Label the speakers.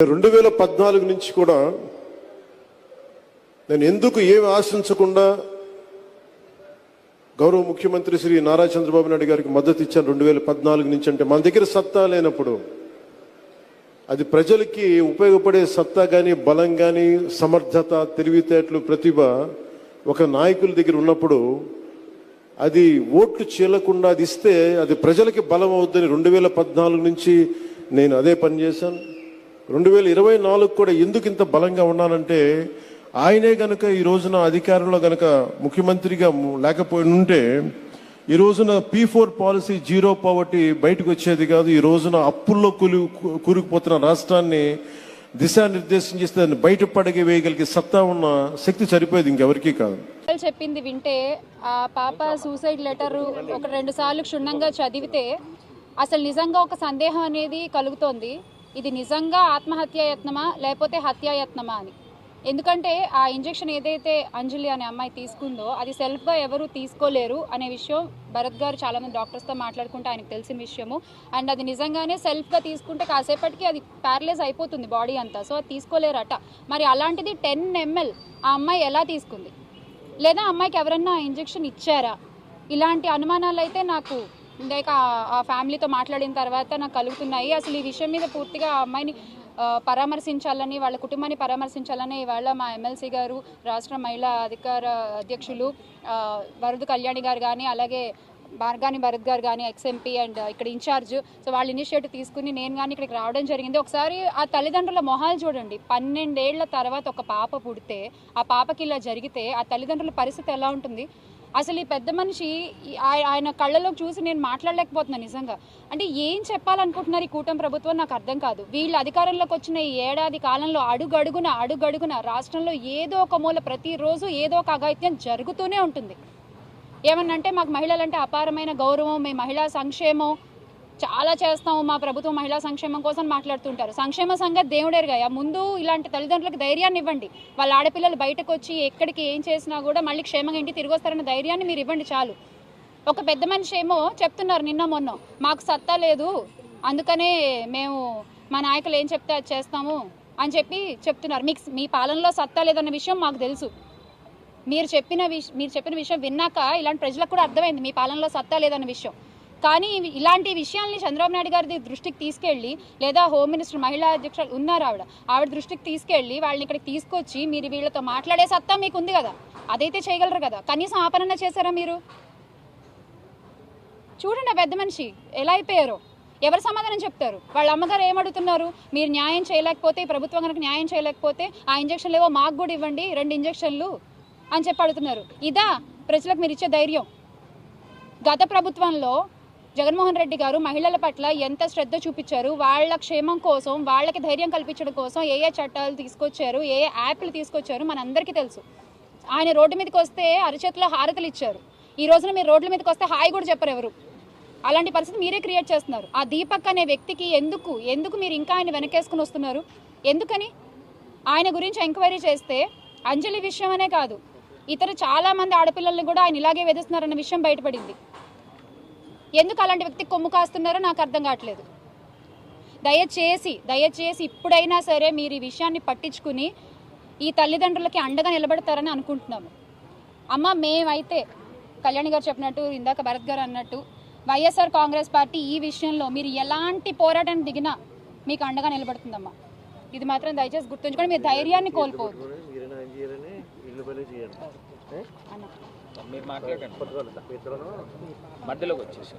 Speaker 1: రెండు వేల పద్నాలుగు నుంచి కూడా నేను ఎందుకు ఏమి ఆశించకుండా గౌరవ ముఖ్యమంత్రి శ్రీ నారా చంద్రబాబు నాయుడు గారికి మద్దతు ఇచ్చాను రెండు వేల పద్నాలుగు నుంచి అంటే మన దగ్గర సత్తా లేనప్పుడు. అది ప్రజలకి ఉపయోగపడే సత్తా కానీ బలం కానీ సమర్థత తెలివితేటలు ప్రతిభ ఒక నాయకుల దగ్గర ఉన్నప్పుడు అది ఓట్లు చీలకుండా అది ఇస్తే అది ప్రజలకి బలం అవుద్దని రెండు వేల పద్నాలుగు నుంచి నేను అదే పని చేశాను. రెండు వేల ఇరవై నాలుగు కూడా ఎందుకు ఇంత బలంగా ఉన్నానంటే ఆయనే గనక ఈ రోజున అధికారంలో గనక ముఖ్యమంత్రిగా లేకపోయి ఉంటే ఈ రోజున P four policy zero poverty బయటకు వచ్చేది కాదు. ఈ రోజున అప్పుల్లో కూలి కూరుకుపోతున్న రాష్ట్రాన్ని దిశానిర్దేశం చేస్తే దాన్ని బయటపడగి వేయగలిగే సత్తా ఉన్న శక్తి సరిపోయేది ఇంకెవరికీ కాదు.
Speaker 2: చెప్పింది వింటే ఆ పాప సూసైడ్ లెటర్ ఒక రెండు సార్లు క్షుణ్ణంగా చదివితే అసలు నిజంగా ఒక సందేహం అనేది కలుగుతోంది. ఇది నిజంగా ఆత్మహత్యాయత్నమా లేకపోతే హత్యాయత్నమా అని? ఎందుకంటే ఆ ఇంజెక్షన్ ఏదైతే అంజలి అనే అమ్మాయి తీసుకుందో అది సెల్ఫ్గా ఎవరు తీసుకోలేరు అనే విషయం భరత్ గారు చాలామంది డాక్టర్స్తో మాట్లాడుకుంటే ఆయనకు తెలిసిన విషయము. అండ్ అది నిజంగానే సెల్ఫ్గా తీసుకుంటే కాసేపటికి అది ప్యారలైజ్ అయిపోతుంది బాడీ అంతా. సో అది తీసుకోలేరట. మరి అలాంటిది టెన్ ఎంఎల్ ఆ అమ్మాయి ఎలా తీసుకుంది? లేదా అమ్మాయికి ఎవరన్నా ఇంజెక్షన్ ఇచ్చారా? ఇలాంటి అనుమానాలు అయితే నాకు ఇందాక ఆ- ఫ్యామిలీతో మాట్లాడిన తర్వాత నాకు కలుగుతున్నాయి. అసలు ఈ విషయం మీద పూర్తిగా ఆ అమ్మాయిని పరామర్శించాలని వాళ్ళ కుటుంబాన్ని పరామర్శించాలని ఇవాళ మా ఎమ్మెల్సీ గారు రాష్ట్ర మహిళా అధికార అధ్యక్షులు వరుద కళ్యాణి గారు కానీ అలాగే మార్గాని భరత్ గారు కానీ ఎక్స్ఎంపీ అండ్ ఇక్కడ ఇన్ఛార్జ్. సో వాళ్ళ ఇనిషియేటివ్ తీసుకుని నేను కానీ ఇక్కడికి రావడం జరిగింది. ఒకసారి ఆ తల్లిదండ్రుల మొహాలు చూడండి. పన్నెండేళ్ళ తర్వాత ఒక పాప పుడితే ఆ పాపకి ఇలా జరిగితే ఆ తల్లిదండ్రుల పరిస్థితి ఎలా ఉంటుంది? అసలు ఈ పెద్ద మనిషి ఆయ- ఆయన కళ్ళలో చూసి నేను మాట్లాడలేకపోతున్నాను నిజంగా. అంటే ఏం చెప్పాలనుకుంటున్నారు ఈ కూటమి ప్రభుత్వం నాకు అర్థం కాదు. వీళ్ళు అధికారంలోకి వచ్చిన ఈ ఏడాది కాలంలో అడుగడుగున అడుగడుగున రాష్ట్రంలో ఏదో ఒక మూల ప్రతిరోజు ఏదో ఒక అఘాయిత్యం జరుగుతూనే ఉంటుంది. ఏమన్నంటే మాకు మహిళలంటే అపారమైన గౌరవం మేము మహిళా సంక్షేమం చాలా చేస్తాము. మా ప్రభుత్వం మహిళా సంక్షేమం కోసం మాట్లాడుతుంటారు. సంక్షేమ సంఘ దేవుడేరుగా ముందు ఇలాంటి తల్లిదండ్రులకు ధైర్యాన్ని ఇవ్వండి. వాళ్ళ ఆడపిల్లలు బయటకు వచ్చి ఎక్కడికి ఏం చేసినా కూడా మళ్ళీ క్షేమంగా ఇంటికి తిరిగి వస్తారన్న ధైర్యాన్ని మీరు ఇవ్వండి చాలు. ఒక పెద్ద మనిషి ఏమో చెప్తున్నారు నిన్న మొన్న మాకు సత్తా లేదు. అందుకనే మేము మా నాయకులు ఏం చెప్తే అది చేస్తాము అని చెప్పి చెప్తున్నారు. మీకు మీ పాలనలో సత్తా లేదన్న విషయం మాకు తెలుసు. మీరు చెప్పిన మీరు చెప్పిన విషయం విన్నాక ఇలాంటి ప్రజలకు కూడా అర్థమైంది. మీ పాలనలో సత్తా లేదన్న విషయం. కానీ ఇలాంటి విషయాల్ని చంద్రబాబు నాయుడు గారి దృష్టికి తీసుకెళ్ళి లేదా హోమ్ మినిస్టర్ మహిళా అధ్యక్షులు ఉన్నారు ఆవిడ. ఆవిడ దృష్టికి తీసుకెళ్ళి వాళ్ళని ఇక్కడికి తీసుకొచ్చి మీరు వీళ్ళతో మాట్లాడే సత్తా మీకు ఉంది కదా. అదైతే చేయగలరు కదా. కనీసం ఆపరణ చేశారా మీరు? చూడండి పెద్ద మనిషి ఎలా అయిపోయారో. ఎవరు సమాధానం చెప్తారు? వాళ్ళ అమ్మగారు ఏమడుగుతున్నారు? మీరు న్యాయం చేయలేకపోతే ప్రభుత్వం కనుక న్యాయం చేయలేకపోతే ఆ ఇంజక్షన్లు ఏవో మాకు కూడా ఇవ్వండి రెండు ఇంజక్షన్లు. అని చెప్పి అడుగుతున్నారు. ఇదా ప్రజలకు మీరు ఇచ్చే ధైర్యం. గత ప్రభుత్వంలో జగన్మోహన్ రెడ్డి గారు మహిళల పట్ల ఎంత శ్రద్ధ చూపించారు? వాళ్ళ క్షేమం కోసం వాళ్ళకి ధైర్యం కల్పించడం కోసం ఏ ఏ చట్టాలు తీసుకొచ్చారు? ఏ ఏ యాప్లు తీసుకొచ్చారు? మనందరికీ తెలుసు. ఆయన రోడ్డు మీదకి వస్తే అరచేతిలో హారతలు ఇచ్చారు. ఈ రోజున మీరు రోడ్ల మీదకి వస్తే హాయి కూడా చెప్పరు ఎవరు. అలాంటి పరిస్థితి మీరే క్రియేట్ చేస్తున్నారు. ఆ దీపక్ అనే వ్యక్తికి ఎందుకు ఎందుకు మీరు ఇంకా ఆయన వెనకేసుకుని వస్తున్నారు? ఎందుకని? ఆయన గురించి ఎంక్వైరీ చేస్తే అంజలి విషయం అనే కాదు. ఇతర చాలా మంది ఆడపిల్లల్ని కూడా ఆయన ఇలాగే వేధిస్తున్నారన్న విషయం బయటపడింది. ఎందుకు అలాంటి వ్యక్తికి కొమ్ము కాస్తున్నారో నాకు అర్థం కావట్లేదు. దయచేసి దయచేసి ఇప్పుడైనా సరే మీరు ఈ విషయాన్ని పట్టించుకుని ఈ తల్లిదండ్రులకి అండగా నిలబడతారని అనుకుంటున్నాము. అమ్మ మేమైతే కళ్యాణి గారు చెప్పినట్టు ఇందాక భరత్ గారు అన్నట్టు వైఎస్ఆర్ కాంగ్రెస్ పార్టీ ఈ విషయంలో మీరు ఎలాంటి పోరాటం దిగినా మీకు అండగా నిలబడుతుందమ్మా. ఇది మాత్రం దయచేసి గుర్తుంచుకొని మీ ధైర్యాన్ని కోల్పోవద్దు
Speaker 3: మీరు న్యాయం చేయాలని ఇల్లు పని చేయండి ఏ?
Speaker 2: అన్న
Speaker 4: మీరు మాట్లాడండి. మధ్యలోకి వచ్చేసి.